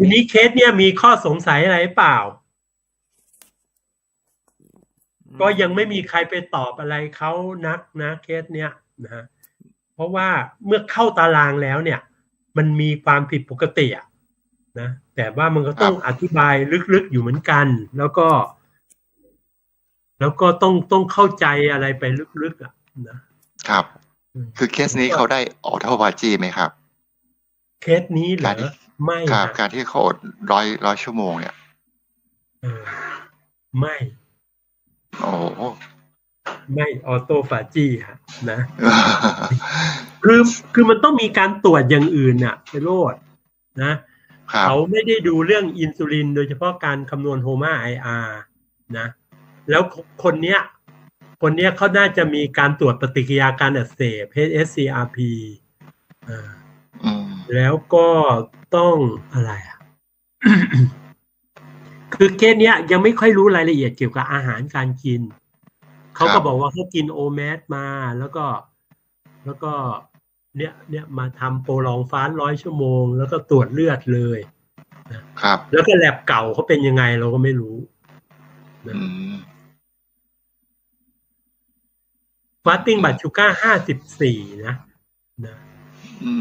ทีนี้เคสเนี่ยมีข้อสงสัยอะไรเปล่า ก็ยังไม่มีใครไปตอบอะไรเขานักนะเคสเนี้ยนะฮะเพราะว่าเมื่อเข้าตารางแล้วเนี่ย มันมีความผิดปกติอะนะแต่ว่ามันก็ต้องอธิบายลึกๆอยู่เหมือนกัน แล้วก็ แล้วก็ต้องต้องเข้าใจอะไรไปลึกๆอะนะครับ คือเคสนี้เขาได้ออโตวาจีไหมครับ เคสนี้เหรกาอรที่ ไม่ครับนะการที่เขาอดร้อยร้อยชั่วโมงเนี่ยเออไม่ โอ้โหไม่ออโตฟาจีฮะนะคือคือมันต้องมีการตรวจอย่างอื่นน่ะไปโรดนะครับเขาไม่ได้ดูเรื่องอินซูลิน โดยเฉพาะการคำนวณโฮมาไออาร์นะ แล้วคนเนี้ย คนเนี้ยเขาน่าจะมีการตรวจปฏิกิริยาการอักเสบ HSCRP อ่าอืม แล้วก็ต้องอะไรอะคือเคสเนี้ยยังไม่ค่อยรู้รายละเอียดเกี่ยวกับอาหารการกิน เขาก็บอกว่าเขากินโอแมสมาแล้วก็แล้วก็เนี่ยเนี่ยมาทำโปรลองฟาสร้อยชั่วโมง แล้วก็ตรวจเลือดเลยครับ แล้วก็แลบเก่าเขาเป็นยังไงเราก็ไม่รู้อืมฟาสติ้งบัตชูก้าห้าสิบสี่นะนะอื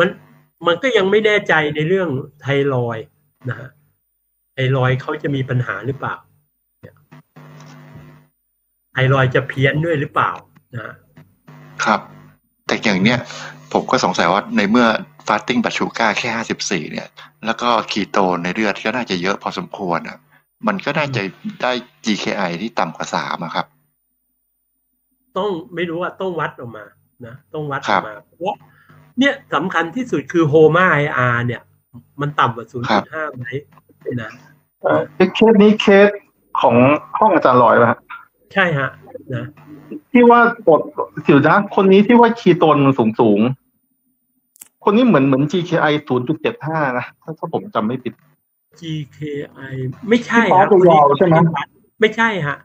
มมันมันก็ยังไม่แน่ใจในเรื่องไทรอยด์นะฮะไทรอยด์เขาจะมีปัญหาหรือเปล่าเนี่ยไทรอยด์จะเพี้ยนด้วยหรือเปล่านะฮะครับ แต่อย่างเนี้ยผมก็สงสัยว่าในเมื่อฟาสติ้งบัตชูก้าแค่ห้าสิบสี่เนี่ย แล้วก็คีโตในเลือดก็น่าจะเยอะพอสมควรอะมันก็น่าจะได้ GKI ที่ต่ำกว่าสามอะครับ ต้องไม่รู้ว่าต้องวัดออกมานะต้องวัดอครัอบกมาเพราะ เนี่ยสำคัญที่สุดคือโฮมาไออาร์เนี่ย มันต่ำกว่า 0.5ไหมนะเอ่อเคสนี้เคสของห้องอาจารย์ลอยป่ะฮะใช่ฮะนะที่ว่าปดสิวนะคนนี้ที่ว่าคีโตนสูงสูงๆคนนี้เหมือนเหมือน GKI 0.75 นะ ถ้าถ้าผมจำไม่ผิด GKI ไม่ใช่ที่ฮะฟ้าตัวยาวใช่ไหมไม่ใช่ฮะ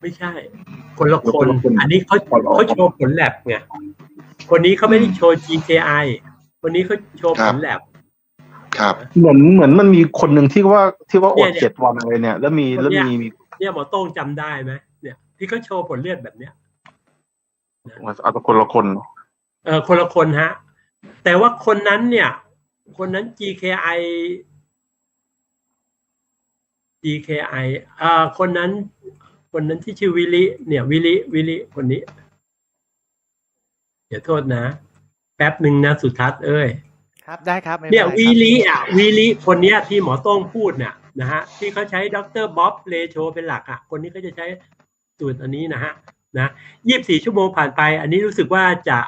ไม่ใช่ คนละคนคนละคนอันนี้เขาอ๋อเหรอเขาโชว์ผลแลบไง คนนี้เขาไม่ได้โชว์ GKI คนนี้เขาโชว์ผลแลบครับ เหมือนเหมือนมันมีคนหนึ่งที่ว่าที่ว่าอดเนี่ยเจ็ดวันเลยเนี่ย แล้วมีแล้วเนี่ยมีมีเนี่ยหมอโต้งจำได้ไหมเนี่ยที่เขาโชว์ผลเลือดแบบเนี้ยเอาแต่คนละคน เออคนละคนฮะ แต่ว่าคนนั้นเนี่ย คนนั้น GKI GKI อ่าคนนั้น คนนั้นที่ชื่อวิลิเนี่ย วิลิวิลิคนนี้ เดี๋ยวโทษนะ แป๊บหนึ่งนะสุทัศน์เอ้ย ครับได้ครับไม่ป็เนี่ยไรครับวีลีอะวีลีคนเนี้ยที่หมอโต้งพูดเนี่ยนะฮะที่เขาใช้ดรบ๊อบเลโชเป็นหลักอะคนนี้ก็จะใช้สูตรอันนี้นะฮะนะยี่บสี่ชั่วโมงผ่านไป อันนี้รู้สึกว่าจะ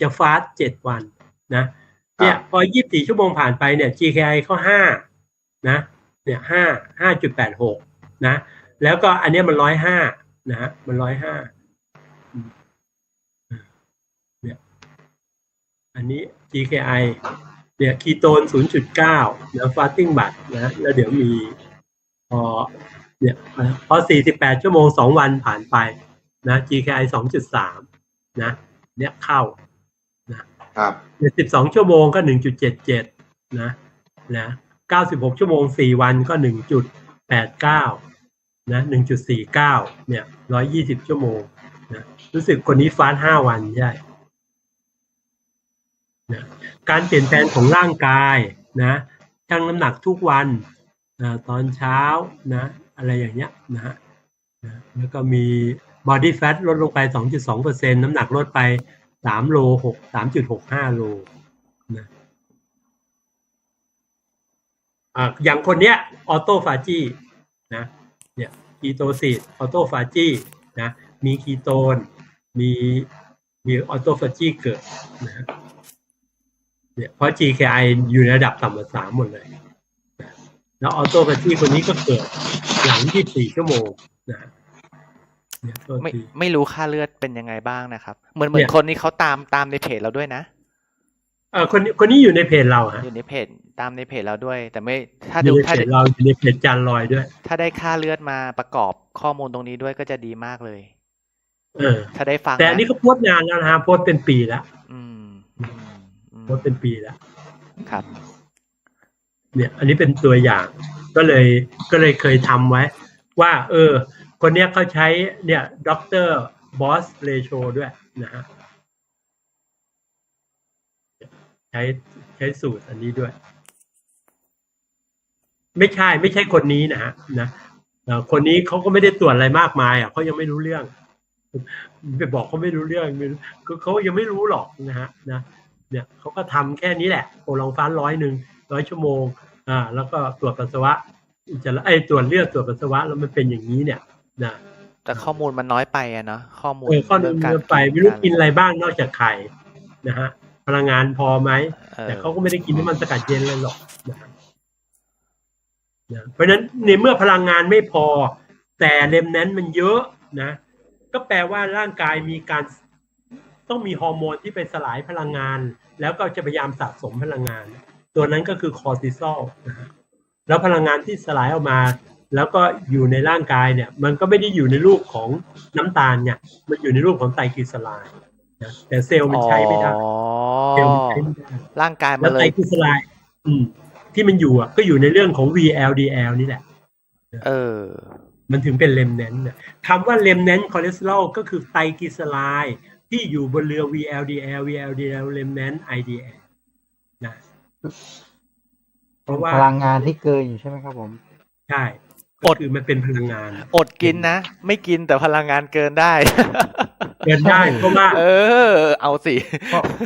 จะฟาสเจ็ดวันนะเนี่ยพอยี่บสี่ชั่วโมงผ่านไปเนี่ย GKI เขาห้านะเนี่ยห้าห้าจุดแปดหกนะ แล้วก็อันเนี้ยมันร้อยห้านะฮะมันร้อยห้าเนี่ย อันนี้ GKI เนี่ยคีโตน 0.9นะฟาสติ้งบัตนะแล้วเดี๋ยวมีพอเนี่ยพอ 48 ชั่วโมง 2 วันผ่านไปนะ GKI 2.3 นะ เนี่ยเข้าครับเนี่ย12 ชั่วโมงก็ 1.77 นะนะ96 ชั่วโมง 4 วันก็ 1.89 นะ 1.49 เนี่ย 120 ชั่วโมงนะรู้สึกคนนี้ฟาส5วันใช่ นะการเปลี่ยนแปลงของร่างกายนะชั่งน้ำหนักทุกวันนะตอนเช้านะอะไรอย่างเงี้ยนะฮะนะแล้วก็มี body fat ลดลงไป 2.2%น้ำหนักลดไป 3 โล 6 3.65 โลนะอ่าอย่างคนเนี้ยออโตฟาจีนะเนี่ยคีโตซิสออโตฟาจีนะมีคีโตน มีมีออโตฟาจีเกิดนะ เนี่ยเพราะ GKI อยู่ในระดับต่ำกว่าสามหมดเลยนะแล้วออโตฟาจีคนนี้ก็เกิดหลัง24ชั่วโมงนะฮะเนี่ยโทษไม่ทีไม่รู้ค่าเลือดเป็นยังไงบ้างนะครับ เหมือนเหมือเนี่นยคนนี้เขาตามตามในเพจเราด้วยนะเออคนนี้คนนี้อยู่ในเพจเราฮะอยู่ในเพจตามในเพจเราด้วย แต่ไม่ถ้าอยู่ดูในเพถ้าจเราอยู่ในเพจจานลอยด้วย ถ้าได้ค่าเลือดมาประกอบข้อมูลตรงนี้ด้วยก็จะดีมากเลย เออ ถ้าได้ฟังแต่อันนี้เขาโพสต์นานแล้วนะฮะโพสต์เป็นปีแล้วอืม อืมอืมโพสต์เป็นปีแล้วครับ เนี่ย อันนี้เป็นตัวอย่างก็เลยก็เลยเคยทำไว้ ว่า เออ คนเนี้ยเขาใช้เนี่ยด็อกเตอร์บอสเรโชด้วยนะฮะใช้ใช้สูตรอันนี้ด้วย ไม่ใช่ไม่ใช่คนนี้นะฮะนะเอ่อคนนี้เขาก็ไม่ได้ตรวจอะไรมากมาย อะเขายังไม่รู้เรื่องไปบอกเขาไม่รู้เรื่องไม่รู้คือเขายังไม่รู้หรอกนะฮะนะ เนี่ยเขาก็ทำแค่นี้แหละโอลองฟ้าร้อยหนึ่งร้อยชั่วโมงอ่าแล้วก็ตรวจปัสสาวะจะไอยตรวจเลือดตรวจปัสสาวะแล้วมันเป็นอย่างนี้เนี่ยนะแต่ข้อมูลมันน้อยไปอะเนาะข้อมูลเออข้อนึงเรื่องไปไม่รู้กินอะไรบ้างนอกจากไข่นะฮะพลังงานพอไหมออแต่เขาก็ไม่ได้กินน้ำมันสกัดเย็นเลยหรอกนะนะเพราะฉะนั้นในเมื่อพลังงานไม่พอ แต่เลมนั้นมันเยอะนะ ก็แปลว่าร่างกายมีการ ต้องมีฮอร์โมนที่ไปสลายพลังงาน แล้วก็จะพยายามสะสมพลังงาน ตัวนั้นก็คือคอร์ติซอลนะฮะแล้วพลังงานที่สลายออกมา แล้วก็อยู่ในร่างกายเนี่ย มันก็ไม่ได้อยู่ในรูปของน้ำตาลเนี่ยมันอยู่ในรูปของไตรกลีเซอไรด์นะแต่เซลล์มันใช้ไม่ได้อ๋อเซลล์มันใช้ไม่ได้ร่างกายมัแล้นวเลไตรยกลีเซอไรด์อืมที่มันอยู่อะก็อยู่ในเรื่องของ VLDL นี่แหละ เออ มันถึงเป็นเลมเนนเนี่ยคำว่าเลมเนนคอเลสเตอรอลก็คือไตรกลีเซอไรด์ ที่อยู่บนเรือ VLDL VLDL เลมเนน IDL นะเพราะว่าพลังงานที่เกินอยู่ใช่ไหมครับผม ใช่อก็ดคือมันเป็นพลังงาน อดกินนะ ไม่กินแต่พลังงานเกินได้ เกินได้เพราะว่า เออ เอาสิ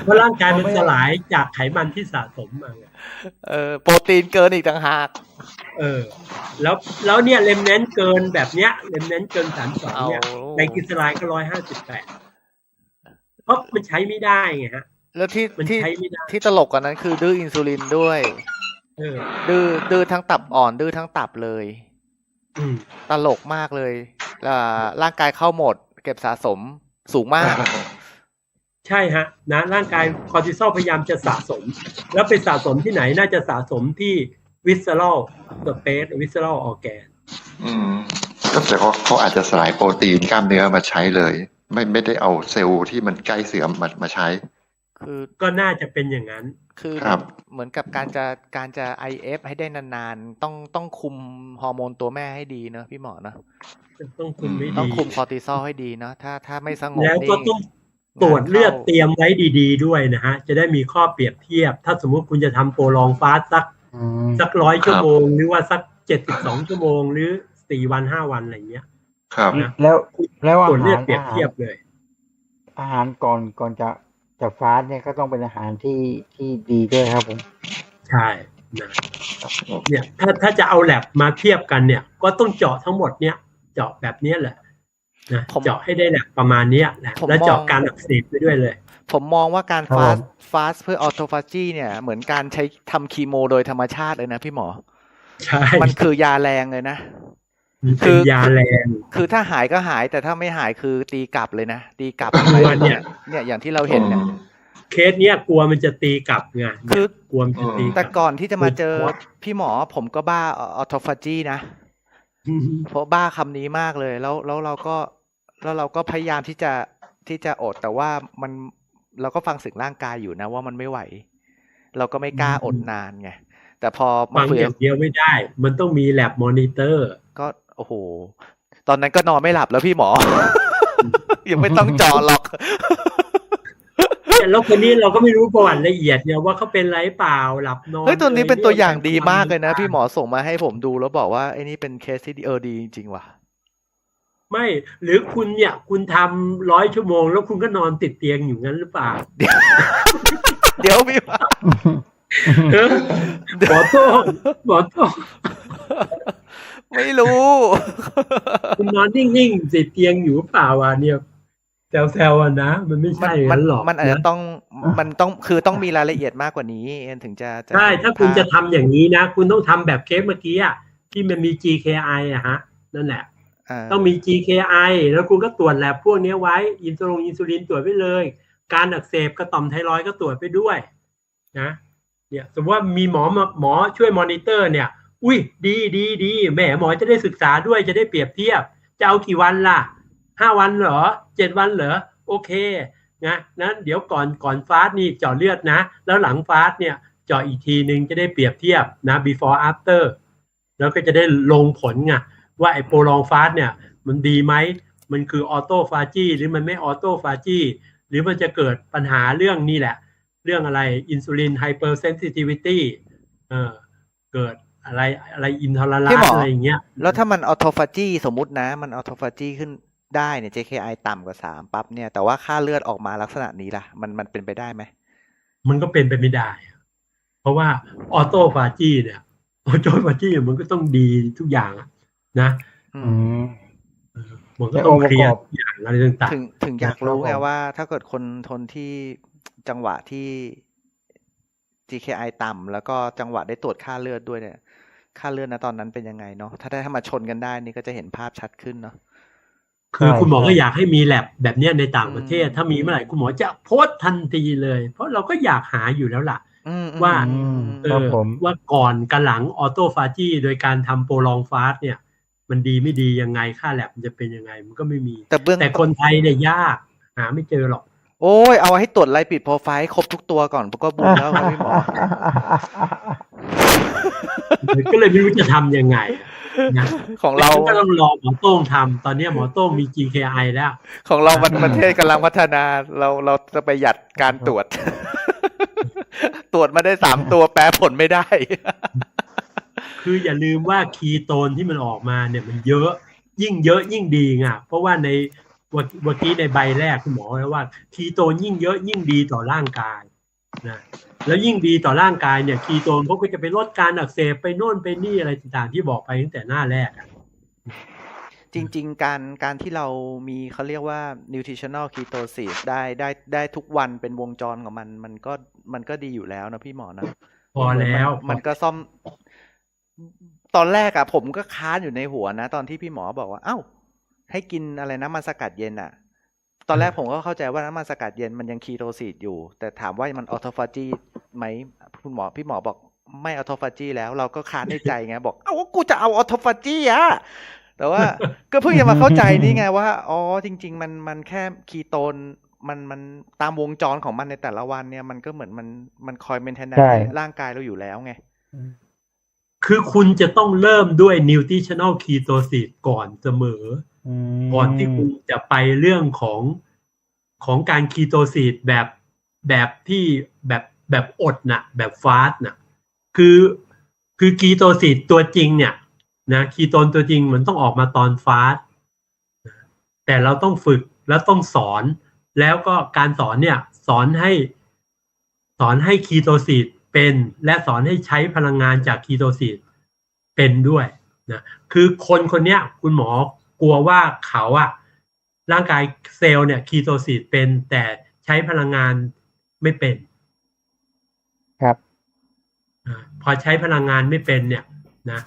เพราะร่างกายมันสลายจากไขมันที่สะสมมาไงเออ โปรตีนเกินอีกต่างหาก เออ แล้วแล้วเนี่ยเลมเนนเกินแบบเนี้ยเลมเนนเกินสามสองเอาเนี่ยในกลีเซอไรด์ก็ร้อยห้าสิบแปดเพ ราะมันใช้ไม่ได้ไงฮะ แล้วที่มันที่ใช้ไม่ได้ที่ตลกกว่านั้นคือดื้ออินซูลินด้วยเออดื้อดื้อทั้งตับอ่อน ดื้อทั้งตับเลยอืมตลกมากเลยอ่าร่างกายเข้าโหมด เก็บสะสมสูงมาก ใช่ฮะ นะร่างกายคอร์ติซอลพยายามจะสะสม แล้วไปสะสมที่ไหนน่าจะสะสมที่วิสเซอรัลสเปซวิสเซอรัลออแกน อืม ก็แต่ว่าเขาอาจจะสลายโปรตีนกล้ามเนื้อมาใช้เลย ไม่ไม่ได้เอาเซลล์ที่มันใกล้เสื่อมมามาใช้ คือก็น่าจะเป็นอย่างนั้น คือครับเหมือนกับการจะการจะ IF ให้ได้นานๆ ต้องต้องคุมฮอร์โมนตัวแม่ให้ดีเนอะพี่หมอเนอะต้องคุมไม่ต้องดีคุมคอร์ติซอลให้ดีเนอะถ้าถ้าไม่สงบแล้วนี่ก็ต้องตรวจเลือดงานข้าเตรียมไว้ดี ๆ ด้วยนะฮะ จะได้มีข้อเปรียบเทียบ ถ้าสมมุติคุณจะทำโปรลองฟาสต์สักอืมสักร้อยชั่วโมง หรือว่าสักเจ็ดสิบสองชั่วโมง หรือสี่วันห้าวันอะไรเงี้ย ครับนะแล้วแล้วอาตรวจเลือหาดรเปรียบอาหารเทียบเลย อาหารก่อนก่อนจะจะฟาสต์เนี่ยก็ต้องเป็นอาหารที่ที่ดีด้วยครับผม ใช่นะเนี่ยถ้าถ้าจะเอาแลบมาเทียบกันเนี่ย ก็ต้องเจาะทั้งหมดเนี่ย เจาะแบบเนี้ยแหละนะผมเจาะให้ได้แลบประมาณเนี้ยแหละผมแล้วเจาะมองการอักเสบไปด้วยเลย ผมมองว่าการครับฟาสผมฟาสเพื่อออโตฟาจีเนี่ย เหมือนการใช้ทำคีโมโดยธรรมชาติเลยนะพี่หมอ ใช่ มันคือยาแรงเลยนะมัน คืเป็นอยาแรงคือถ้าหายก็หายแต่ถ้าไม่หายคือตีกลับเลยนะตีกลับกลัวเนี่ย เนี่ยอย่างที่เราเห็นเนี่ยเคสเนี้ยกลัวมันจะตีกลับไงคือกลัวมันจะตีกแต่ลับก่อนที่จะมาเจอคือพี่หมอผมก็บ้าออโตฟาจีนะเพราะบ้าคำนี้มากเลย แล้วแล้วเราก็แล้วเราก็พยายามที่จะที่จะอดแต่ว่ามันเราก็ฟังเสิ่งร่างกายอยู่นะ ว่ามันไม่ไหว เราก็ไม่กล้าอดนานไงแต่พอมาฟังคุยอกับย่างเดียวไม่ได้ มันต้องมีแลบมอนิเตอร์ ก็ โอ้โห ตอนนั้นก็นอนไม่หลับแล้วพี่หมอ ยังไม่ต้องเจาะหรอกแล้วคนนี้เราก็ไม่รู้ประวัติละเอียดเนี่ยว่าเขาเป็นไรเปล่าหลับนอนเฮ้ยตัวนี้เป็นตัวอย่างดีมากเลยนะอะไรพี่หมอส่งมาให้ผมดูแล้วบอกว่าไอ้นี่เป็นเคสที่ดีเออดีจริงๆว่ะไม่หรือคุณเนี่ย คุณทำร้อยชั่วโมง แล้วคุณก็นอนติดเตียงอยู่งั้นหรือเปล่า เดี๋ยวพี่หมอเออหมอโต้งหมอโต้ง ไม่รู้ คุณนอนนิ่งๆติดเตียงอยู่หรือเปล่าวะเนี่ยแซวๆอะนะ มันไม่มันใช่อย่างมันั้นหรอกมันอาจจะนะต้องมันต้องคือต้องมีรายละเอียดมากกว่านี้ถึงจะจะใช่เห็นถ้าคุณภพจะทำอย่างนี้นะ คุณต้องทำแบบเคสเมื่อกี้อะที่มันมี GKI อะฮะ นั่นแหละาต้องมี GKI แล้วคุณก็ตรวจแลบพวกนี้ไว้ อินซูลินอินซูลินตรวจไปเลย การอักเสบกระต่อมไทรอยด์ก็ตรวจไปด้วย นะ เนี่ย สมมติว่ามีหมอมาหมอช่วยมอนิเตอร์เนี่ย อุ้ยดีดีดีแหมหมอจะได้ศึกษาด้วยจะได้เปรียบเทียบ จะเอากี่วันล่ะห้าวันเหรอเจ็ดวันเหรอโอเคนะนั้นเดี๋ยวก่อนก่อนฟาสต์นี่เจาะเลือดนะ แล้วหลังฟาสต์เนี่ยเจาะอีกทีนึงจะได้เปรียบเทียบนะ before after แล้วก็จะได้ลงผลไงว่าไอ้โปรลองฟาสเนี่ยมันดีไหมมันคือออโตฟาจีหรือมันไม่ออโตฟาจีหรือมันจะเกิดปัญหาเรื่องนี้แหละ เรื่องอะไรอินซูลินไฮเปอร์เซนซิทิวิตี้เออเกิด อะไรอะไรอินทอร์พี่หมอออะไรอย่างเงี้ย แล้วถ้ามันออโตฟาจีสมมุตินะ มันออโตฟาจีขึ้นได้เนี่ย JKI ต่ำกว่าสามปั๊บเนี่ย แต่ว่าค่าเลือดออกมาลักษณะนี้ล่ะ มันมันเป็นไปได้ไหม มันก็เป็นไปไม่ได้ เพราะว่าออโตฟาจีเนี่ยออโตฟาจีมันก็ต้องดีทุกอย่างอะนะอือืมมมันก็ต้องแต่องค์เคลียร์ประกอบทุกอย่างอะไรต่างถึงถึงอยากรู้ไงนะครับว่า ถ้าเกิดคนทนที่จังหวะที่ GKI ต่ำแล้วก็จังหวะได้ตรวจค่าเลือดด้วยเนี่ย ค่าเลือดนะตอนนั้นเป็นยังไงเนาะถ้าได้ถ้ามาชนกันได้นี่ก็จะเห็นภาพชัดขึ้นเนาะๆคือใช่คุณหมอก็ใช่อยากให้มีแลบแบบเนี้ยในต่างประเทศอืมถ้ามีเมื่อไหร่คุณหมอจะโพสต์ทันทีเลย เพราะเราก็อยากหาอยู่แล้วล่ะอืมว่าอืมเอครับอผมว่าก่อนกับหลังออโตฟาจีโดยการทำโปรลองฟาสเนี่ย มันดีไม่ดียังไงค่าแลบมันจะเป็นยังไงมันก็ไม่มี แต่เบื้องแต่คนไทยเนี่ยยาก หาไม่เจอหรอก โอ้ยเอาให้ตรวจไลปิดโปรไฟล์ให้ครบทุกตัวก่อนก็บุญแล้วครับพี่หมอ ก็เลยไม่รู้จะทำยังไงนะของเราก็ต้องรอหมอโต้งทำตอนเนี้ยหมอโต้งมี GKI แล้ว ของเรามันประเทศกำลังพัฒนาเราเราจะประหยัดการตรวจ ตรวจมาได้สามตัวแปลผลไม่ได้ คืออย่าลืมว่าคีโตนที่มันออกมาเนี่ยมันเยอะยิ่งเยอะยิ่งดีไงเพราะว่าในเมื่อเมื่อกี้ในใบแรกคุณหมอไว้ว่า คีโตนยิ่งเยอะยิ่งดีต่อร่างกาย นะแล้วยิ่งดีต่อร่างกายเนี่ยคีโตนเขาก็จะไปลดการอักเสบไปโน่นไปนี่อะไรต่างๆที่บอกไปตั้งแต่หน้าแรกอะจริง ๆ การการที่เรามีเขาเรียกว่า nutritional ketosis ได้ได้ได้ทุกวันเป็นวงจรของมัน มันก็มันก็ดีอยู่แล้วนะพี่หมอนะพอแล้วมันมันก็ซ่อม ตอนแรกอะผมก็ค้านอยู่ในหัวนะ ตอนที่พี่หมอบอกว่า เอ้า ให้กินอะไรน้ำมันสกัดเย็นอะ ตอนแรกผมก็เข้าใจว่าน้ำมันสกัดเย็นมันยังคีโตซิสอยู่ แต่ถามว่ามันออโตฟาจีไหมคุณหมอพี่หมอบอกไม่ออโตฟาจีแล้วเราก็ค้านในใจไงบอก เอ้ากูจะเอาออโตฟาจีอะแต่ว่าก็เพิ่งจะมาเข้าใจนี่ไงว่า อ๋อจริง ๆ มันมันแค่คีโตนมันมันตามวงจรของมันในแต่ละวันเนี่ยมันก็เหมือนมันมันคอยเมนเทนแนใช่ร่างกายเราอยู่แล้วไง คือคุณจะต้องเริ่มด้วย nutritional ketosis ก่อนเสมอมก่อนที่คุณจะไปเรื่องของของการคีโตซิสแบบแบบที่แบบแบบอดน่ะ แบบฟาสต์น่ะ คือคือคีโตซิสตัวจริงเนี่ยนะคีโตนตัวจริงมันต้องออกมาตอนฟาสต์นะแต่เราต้องฝึกแล้วต้องสอน แล้วก็การสอนเนี่ย สอนให้สอนให้คีโตซิส เป็นและสอนให้ใช้พลังงานจากคีโตซิสเป็นด้วยนะคือคนคนเนี้ยคุณหมอกลัวว่าเขาอะร่างกายเซลล์เนี่ยคีโตซิสเป็นแต่ใช้พลังงานไม่เป็น ครับอาพอใช้พลังงานไม่เป็นเนี่ยนะ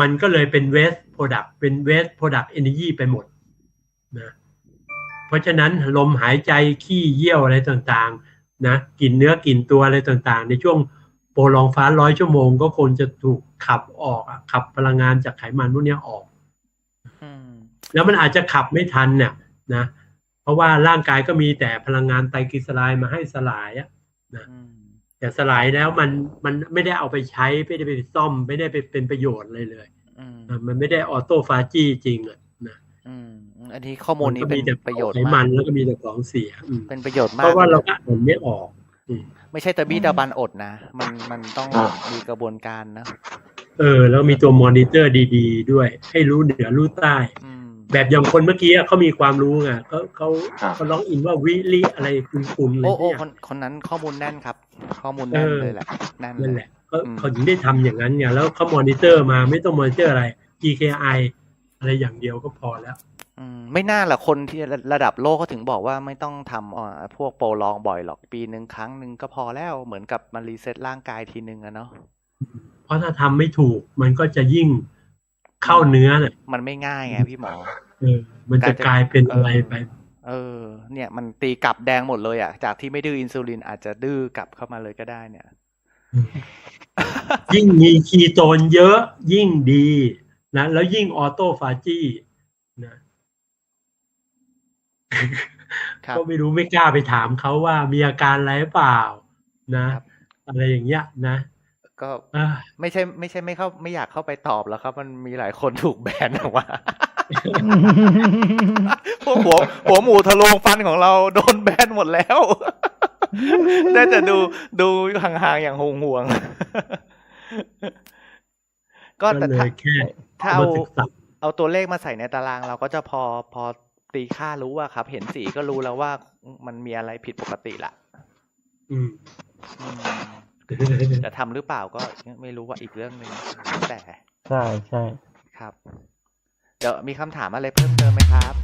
มันก็เลยเป็นเวส t ร Product เป็นเวส t ร Product Energy ไปหมดนะเพราะฉะนั้นลมหายใจขี้เยี่ยวอะไรต่างๆ นะกินเนื้อกินตัวอะไรต่างๆ ในช่วงโปรลองฟ้าร้อยชั่วโมง ก็คงจะถูกขับออกอะขับพลังงานจากไขมันพวกเนี้ยออกอืมแล้วมันอาจจะขับไม่ทันเนี่ยนะเพราะว่าร่างกายก็มีแต่พลังงานไตรกลีเซอไรด์มาให้สลายอะอืมแต่สลายแล้วมันมันไม่ได้เอาไปใช้ไม่ได้ไปซ่อม ไม่ได้ไปเป็นประโยชน์เลยเลยอืมอะมันไม่ได้ออโต้ฟาจีจริงอะนะ อืมอันนี้ข้อมูลนี้ก็เป็มีนแต่ประโยชน์ไขมามักนแล้วก็มีแต่ของเสียอืมเป็นประโยชน์มาเพกราะว่าเราลยก็อ่านไม่ออกอืมไม่ใช่ตะบี้ตะบันอดนะ มันมันต้องมีกระบวนการนะ เออ แล้วมีตัวมอนิเตอร์ดี ๆ ด้วย ให้รู้เหนือรู้ใต้อืมแบบอย่างคนเมื่อกี้อะเขามีความรู้ไงเขาเขาครับเขาร้องอินว่าวิลิอะไรคุณคุณอะไรโอ้โอ้เนี่ยคนคนนั้นข้อมูลแน่นครับ ข้อมูลแน่นเออเลยแหละแน่นนั่นเลแหยละก็อืมเขาถึงได้ทำอย่างนั้นไงแล้วเขามอนิเตอร์มาไม่ต้องมอนิเตอร์อะไร GKI อะไรอย่างเดียวก็พอแล้ว อืมไม่น่าละคนที่ระระดับโลกเขาถึงบอกว่าไม่ต้องทำอ่าพวกโปรลองบ่อยหรอกปีหนึ่งครั้งหนึ่งก็พอแล้วเหมือนกับมันรีเซ็ตร่างกายทีนึงอะเนาะเพราะถ้าทำไม่ถูก มันก็จะยิ่งเข้าเนื้อน่ะมันไม่ง่ายไงพี่หมอ เออมันจะกลายเป็นอะไรไป เออ เนี่ยมันตีกลับแดงหมดเลยอะ จากที่ไม่ดื้ออินซูลินอาจจะดื้อกลับเข้ามาเลยก็ได้เนี่ย ยิ่งมีคีโตนเยอะยิ่งดีนะแล้วยิ่งออโตฟาจีนะครับ ก็ไม่รู้ไม่กล้าไปถามเขาว่ามีอาการอะไรหรือเปล่านะครับเออะไรอย่างเงี้ยนะก็อ่าไม่ใช่ ไม่ใช่ไม่เข้าไม่อยากเข้าไปตอบแล้วครับ มันมีหลายคนถูกแบนออกมาพวกหัวหัวหมูทะลวงฟันของเราโดนแบนหมดแล้วได้แต่ดูดูห่างๆอย่างห่วงๆก็ก็แต่เลถ้ายแค่ถ้าเอาเอามาศึกษาเอาตัวเลขมาใส่ในตารางเราก็จะพอพอ ตีค่ารู้ว่าครับ เห็นสีก็รู้แล้วว่ามันมีอะไรผิดปกติละอืมอืมจะทำหรือเปล่าก็ไม่รู้ว่าอีกเรื่องหนึ่งแต่ ใช่ใช่ครับ เดี๋ยวมีคำถามอะไรเพิ่มเติมไหมครับ